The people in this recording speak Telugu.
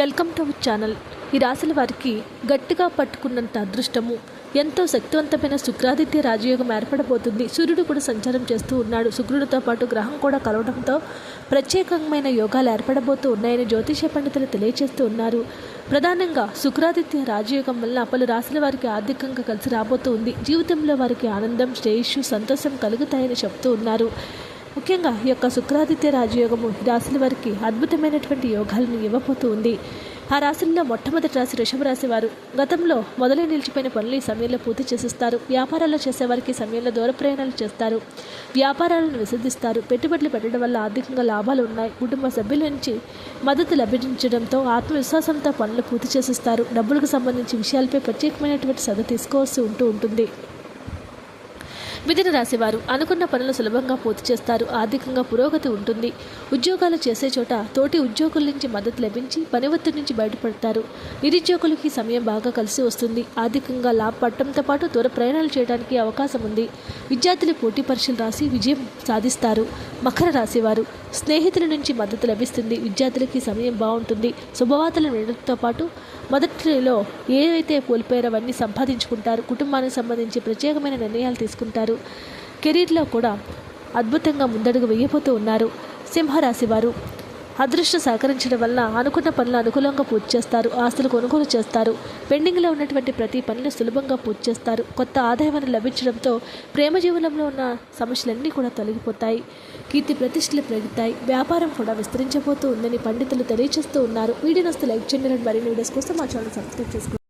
Welcome to our channel. ఈ రాశుల వారికి గట్టిగా పట్టుకున్నంత అదృష్టము ఎంతో శక్తివంతమైన శుక్రాదిత్య రాజయోగం ఏర్పడబోతుంది. సూర్యుడు కూడా సంచారం చేస్తూ ఉన్నాడు. శుక్రుడితో పాటు గ్రహం కూడా కలవడంతో ప్రత్యేకమైన యోగాలు ఏర్పడబోతూ ఉన్నాయని జ్యోతిష పండితులు తెలియజేస్తూ ఉన్నారు. ప్రధానంగా శుక్రాదిత్య రాజయోగం వల్ల పలు రాశుల వారికి ఆర్థికంగా కలిసి రాబోతూ ఉంది. జీవితంలో వారికి ఆనందం శ్రేయస్సు సంతోషం కలుగుతాయని చెప్తూ ఉన్నారు. ముఖ్యంగా ఈ యొక్క శుక్రాదిత్య రాజయోగము ఈ రాశుల వారికి అద్భుతమైనటువంటి యోగాలను ఇవ్వబోతూ ఉంది. ఆ రాశుల్లో మొట్టమొదటి రాశి రిషభ రాశి వారు. గతంలో మొదలై నిలిచిపోయిన పనులు ఈ సమయంలో పూర్తి చేసిస్తారు. వ్యాపారాలు చేసేవారికి సమయంలో దూర ప్రయాణాలు చేస్తారు. వ్యాపారాలను విసిద్ధిస్తారు పెట్టుబడులు పెట్టడం వల్ల ఆర్థికంగా లాభాలు ఉన్నాయి. కుటుంబ సభ్యుల నుంచి మద్దతు లభించడంతో ఆత్మవిశ్వాసంతో పనులు పూర్తి చేసిస్తారు. డబ్బులకు సంబంధించి విషయాలపై ప్రత్యేకమైనటువంటి శ్రద్ధ తీసుకోవాల్సి ఉంటూ ఉంటుంది. మిథున రాశివారు అనుకున్న పనులు సులభంగా పూర్తి చేస్తారు. ఆర్థికంగా పురోగతి ఉంటుంది. ఉద్యోగాలు చేసే చోట తోటి ఉద్యోగుల నుంచి మద్దతు లభించి పని ఒత్తిడి నుంచి బయటపడతారు. నిరుద్యోగులకి సమయం బాగా కలిసి వస్తుంది. ఆర్థికంగా లాభపడటంతో పాటు దూర ప్రయాణాలు చేయడానికి అవకాశం ఉంది. విద్యార్థులు పోటీ పరీక్షలు రాసి విజయం సాధిస్తారు. మకర రాశివారు స్నేహితుల నుంచి మద్దతు లభిస్తుంది. విద్యార్థులకి సమయం బాగుంటుంది. శుభవార్తలు వినడంతో పాటు మొదటిలో ఏవైతే కోల్పోయారో అవన్నీ సంపాదించుకుంటారు. కుటుంబానికి సంబంధించి ప్రత్యేకమైన నిర్ణయాలు తీసుకుంటారు. కెరీర్లో కూడా అద్భుతంగా ముందడుగు వేయబోతూ ఉన్నారు సింహరాశి వారు. అదృష్టం సహకరించడం వల్ల అనుకున్న పనులు అనుకూలంగా పూర్తి చేస్తారు. ఆస్తులు కొనుగోలు చేస్తారు. పెండింగ్లో ఉన్నటువంటి ప్రతి పనిని సులభంగా పూర్తి చేస్తారు. కొత్త ఆదాయం లభించడంతో ప్రేమ జీవనంలో ఉన్న సమస్యలన్నీ కూడా తొలగిపోతాయి. కీర్తి ప్రతిష్టలు పెరుగుతాయి. వ్యాపారం కూడా విస్తరించబోతూ ఉందని పండితులు తెలియజేస్తూ ఉన్నారు. వీడియో నస్తే లైక్ చేయండి. మరిన్ని వీడియోస్ కోసం మా ఛానల్ సబ్స్క్రైబ్ చేసుకోండి.